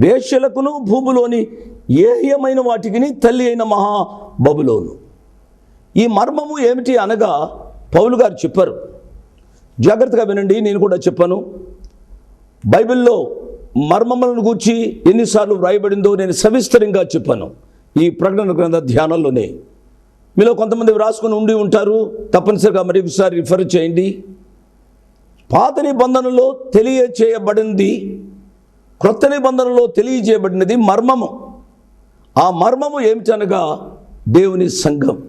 వేష్యలకును భూమిలోని ఏహ్యమైన వాటికిని తల్లి అయిన మహా బబులోను. ఈ మర్మము ఏమిటి అనగా పౌలు గారు చెప్పారు. జాగ్రత్తగా వినండి నేను కూడా చెప్పాను. బైబిల్లో మర్మములను గూర్చి ఎన్నిసార్లు వ్రాయబడిందో నేను సవిస్తరంగా చెప్పాను ఈ ప్రకటన గ్రంథ ధ్యానంలోనే. మీలో కొంతమంది వ్రాసుకుని ఉండి ఉంటారు తప్పనిసరిగా మరి ఒకసారి రిఫర్ చేయండి. పాత నిబంధనలో తెలియచేయబడింది క్రొత్త నిబంధనలో తెలియజేయబడినది మర్మము. ఆ మర్మము ఏమిటి అనగా దేవుని సంఘం.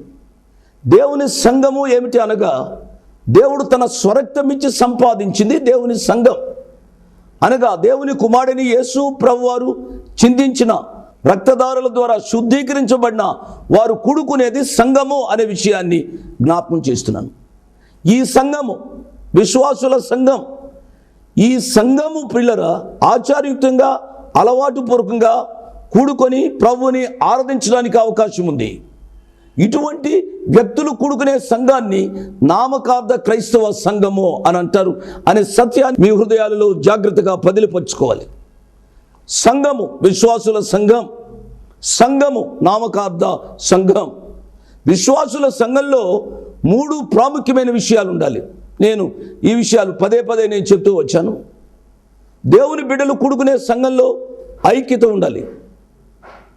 దేవుని సంఘము ఏమిటి అనగా దేవుడు తన స్వరక్తమిచ్చి సంపాదించింది దేవుని సంఘం. అనగా దేవుని కుమారుని యేసు ప్రభువారు చిందించిన రక్తదారుల ద్వారా శుద్ధీకరించబడిన వారు కూడుకునేది సంఘము అనే విషయాన్ని జ్ఞాపకం చేస్తున్నాను. ఈ సంఘము విశ్వాసుల సంఘం ఈ సంఘము పిల్లర ఆచారయుక్తంగా అలవాటు పూర్వకంగా కూడుకొని ప్రభువుని ఆరాధించడానికి అవకాశం ఉంది. ఇటువంటి వ్యక్తులు కూడుకునే సంఘాన్ని నామకార్థ క్రైస్తవ సంఘము అని అంటారు. అనే సత్యాన్ని మీ హృదయాలలో జాగ్రత్తగా పదిలిపరుచుకోవాలి సంఘము విశ్వాసుల సంఘం సంఘము నామకార్థ సంఘం. విశ్వాసుల సంఘంలో మూడు ప్రాముఖ్యమైన విషయాలు ఉండాలి. నేను ఈ విషయాలు పదే పదే నేను చెప్తూ వచ్చాను. దేవుని బిడ్డలు కూడుకునే సంఘంలో ఐక్యత ఉండాలి.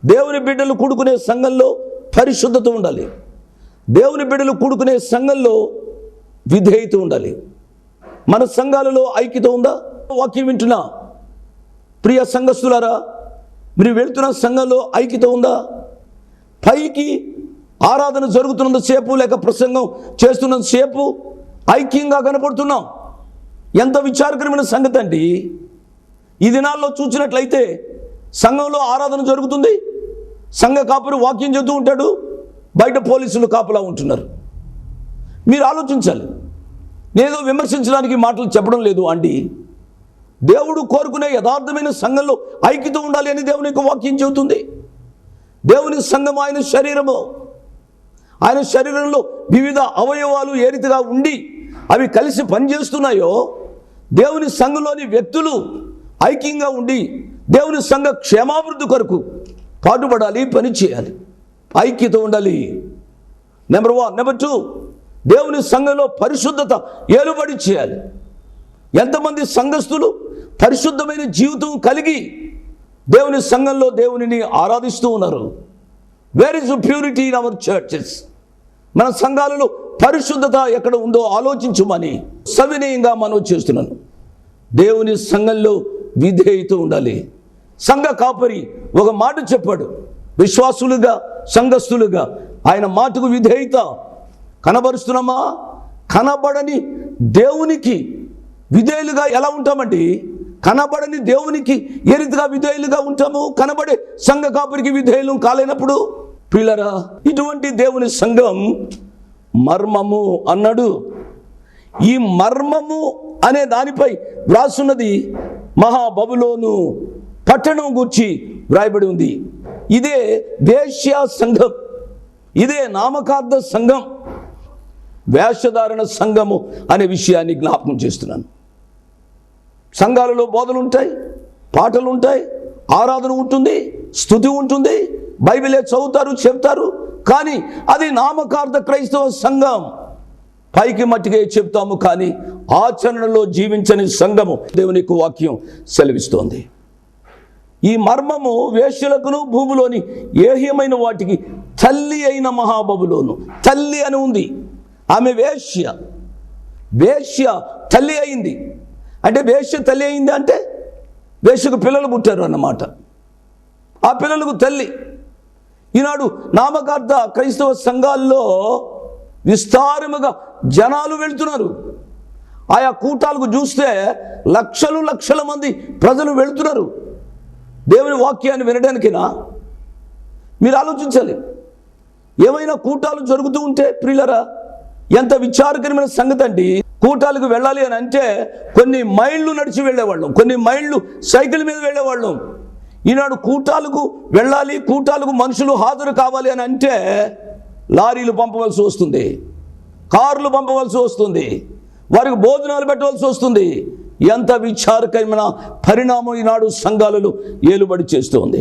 దేవుని బిడ్డలు కూడుకునే సంఘంలో పరిశుద్ధత ఉండాలి. దేవుని బిడ్డలు కూడుకునే సంఘంలో విధేయత ఉండాలి. మన సంఘాలలో ఐక్యత ఉందా? వాక్యం వింటున్నా. ప్రియ సంఘస్థులారా మీరు వెళ్తున్న సంఘంలో ఐక్యత ఉందా? పైకి ఆరాధన జరుగుతున్నంత సేపు లేక ప్రసంగం చేస్తున్నంత సేపు ఐక్యంగా కనపడుతున్నాం. ఎంత విచారకరమైన సంగతి అండి. ఈ దినాల్లో చూసినట్లయితే సంఘంలో ఆరాధన జరుగుతుంది. సంఘ కాపురు వాక్యం చెబుతూ ఉంటాడు. బయట పోలీసులు కాపులా ఉంటున్నారు. మీరు ఆలోచించాలి. నేనేదో విమర్శించడానికి మాటలు చెప్పడం లేదు అండి. దేవుడు కోరుకునే యథార్థమైన సంఘంలో ఐక్యత ఉండాలి అని దేవుని యొక్క వాక్యం చెబుతుంది. దేవుని సంఘం ఆయన శరీరము. ఆయన శరీరంలో వివిధ అవయవాలు ఏ రీతిగా ఉండి అవి కలిసి పనిచేస్తున్నాయో దేవుని సంఘంలోని వ్యక్తులు ఐక్యంగా ఉండి దేవుని సంఘ క్షేమాభివృద్ధి కొరకు పాటుపడాలి పని చేయాలి. ఐక్యత ఉండాలి. నెంబర్ వన్ నెంబర్ టూ దేవుని సంఘంలో పరిశుద్ధత ఏలుబడి చేయాలి. ఎంతమంది సంఘస్థులు పరిశుద్ధమైన జీవితం కలిగి దేవుని సంఘంలో దేవునిని ఆరాధిస్తూ ఉన్నారు. Where is purity in our churches మన సంఘాలలో పరిశుద్ధత ఎక్కడ ఉందో ఆలోచించమని సవినయంగా మనం చేస్తున్నాను. దేవుని సంఘంలో విధేయత ఉండాలి. సంఘ కాపరి ఒక మాట చెప్పాడు. విశ్వాసులుగా సంఘస్థులుగా ఆయన మాటకు విధేయత. కనబరుస్తున్నామా? కనబడని దేవునికి విధేయులుగా ఎలా ఉంటామండి? కనబడని దేవునికి ఏ రీతిగా విధేయులుగా ఉంటాము? కనబడే సంఘ కాపురికి విధేయులు కాలేనప్పుడు? పిల్లరా ఇటువంటి దేవుని సంఘం మర్మము అన్నాడు. ఈ మర్మము అనే దానిపై వ్రాసున్నది మహాబబులోను పట్టణం గూర్చి వ్రాయబడి ఉంది. ఇదే దేశ్య సంఘం ఇదే నామకార్థ సంఘం వేషధారణ సంఘము అనే విషయాన్ని జ్ఞాపకం చేస్తున్నాను. సంఘాలలో బోధలు ఉంటాయి పాటలు ఉంటాయి ఆరాధన ఉంటుంది స్థుతి ఉంటుంది బైబిలే చదువుతారు చెప్తారు కానీ అది నామకార్థ క్రైస్తవ సంఘం. పైకి మట్టిగా చెప్తాము కానీ ఆచరణలో జీవించని సంఘము. దేవుని వాక్యం సెలవిస్తోంది. ఈ మర్మము వేశ్యలకును భూమిలోని ఏహ్యమైన వాటికి తల్లి అయిన మహాబబులోను. తల్లి అని ఉంది. ఆమె వేశ్య. వేశ్య తల్లి అయింది. అంటే వేష్య తల్లి అయింది అంటే వేశ్యకు పిల్లలు పుట్టారు అన్నమాట. ఆ పిల్లలకు తల్లి. ఈనాడు నామకార్థ క్రైస్తవ సంఘాల్లో విస్తారముగా జనాలు వెళ్తున్నారు. ఆయా కూటాలకు చూస్తే లక్షలు లక్షల మంది ప్రజలు వెళ్తున్నారు. దేవుని వాక్యాన్ని వినడానికినా? మీరు ఆలోచించాలి. ఏమైనా కూటాలు జరుగుతూ ఉంటే ప్రియులరా ఎంత విచారకరమైన సంగతి అండి. కూటాలకు వెళ్ళాలి అని అంటే కొన్ని మైళ్ళు నడిచి వెళ్ళేవాళ్ళం. కొన్ని మైళ్ళు సైకిల్ మీద వెళ్ళేవాళ్ళం. ఈనాడు కూటాలకు వెళ్ళాలి కూటాలకు మనుషులు హాజరు కావాలి అని అంటే లారీలు పంపవలసి వస్తుంది కార్లు పంపవలసి వస్తుంది వారికి భోజనాలు పెట్టవలసి వస్తుంది. ఎంత విచారకరమైన పరిణామం ఈనాడు సంఘాలలో ఏలుబడి చేస్తోంది.